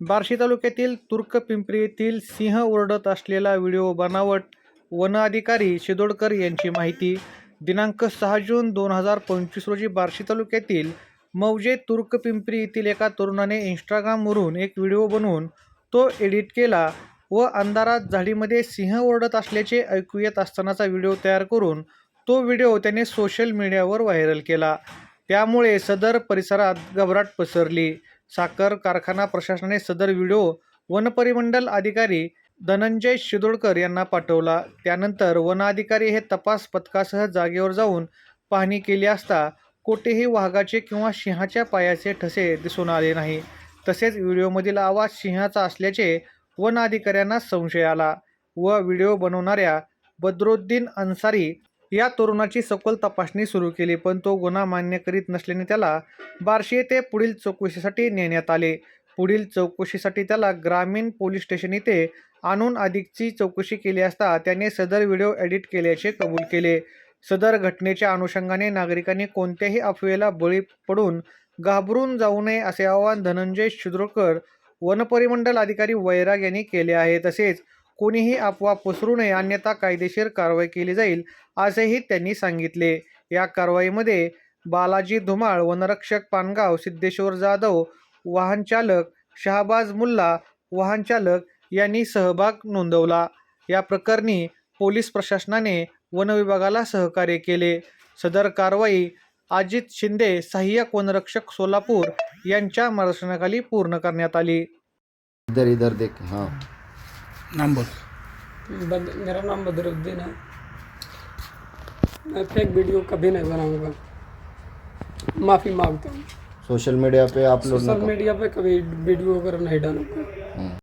बार्शी तालुक्यातील तुर्कपिंपरी येथील सिंह ओरडत असलेला व्हिडिओ बनावट वन अधिकारी शिदोडकर यांची माहिती. दिनांक सहा जून दोन हजार पंचवीस रोजी बार्शी तालुक्यातील मौजे तुर्कपिंपरी येथील एका तरुणाने इंस्टाग्रामवरून एक व्हिडिओ बनवून तो एडिट केला व अंधारात झाडीमध्ये सिंह ओरडत असल्याचे ऐकू येत असतानाचा व्हिडिओ तयार करून तो व्हिडिओ त्याने सोशल मीडियावर व्हायरल केला. त्यामुळे सदर परिसरात घबराट पसरली. साखर कारखाना प्रशासनाने सदर व्हिडिओ वनपरिमंडल अधिकारी धनंजय शिदोडकर यांना पाठवला. त्यानंतर वन अधिकारी हे तपास पथकासह जागेवर जाऊन पाहणी केली असता कोठेही वाघाचे किंवा सिंहाच्या पायाचे ठसे दिसून आले नाही. तसेच व्हिडिओमधील आवाज सिंहाचा असल्याचे वन अधिकाऱ्यांना संशय आला व व्हिडिओ बनवणाऱ्या बद्रुद्दीन अन्सारी या तरुणाची सखोल तपासणी सुरू केली पण तो गुन्हा मान्य करीत नसल्याने त्याला बार्शी येथे पुढील चौकशीसाठी नेण्यात आले. पुढील चौकशीसाठी त्याला ग्रामीण पोलीस स्टेशन येथे आणून अधिकची चौकशी केली असता त्याने सदर व्हिडिओ एडिट केल्याचे कबूल केले. सदर घटनेच्या अनुषंगाने नागरिकांनी कोणत्याही अफवेला बळी पडून घाबरून जाऊ नये असे आवाहन धनंजय शिद्रोकर वनपरिमंडल अधिकारी वैराग यांनी केले आहे. तसेच कोणीही अफवा पसरू नये अन्यथा कायदेशीर कारवाई केली जाईल असेही त्यांनी सांगितले. या कारवाईमध्ये बालाजी धुमाळ वनरक्षक पानगाव सिद्धेश्वर जाधव वाहनचालक शहाबाज मुल्ला वाहनचालक यांनी सहभाग नोंदवला. या प्रकरणी पोलीस प्रशासनाने वनविभागाला सहकार्य केले. सदर कारवाई अजित शिंदे सहाय्यक वनरक्षक सोलापूर यांच्या मार्गदर्शनाखाली पूर्ण करण्यात आली. इधर इधर देख हाँ. नाम बोल बद, मेरा नाम बदरुद्दीन है मैं फेक वीडियो कभी नहीं बनाऊंगा। माफ़ी मांगता हूँ। सोशल मीडिया पे अपलोड सोशल नको मीडिया पे कभी वीडियो वगैरह नहीं डालूंगा.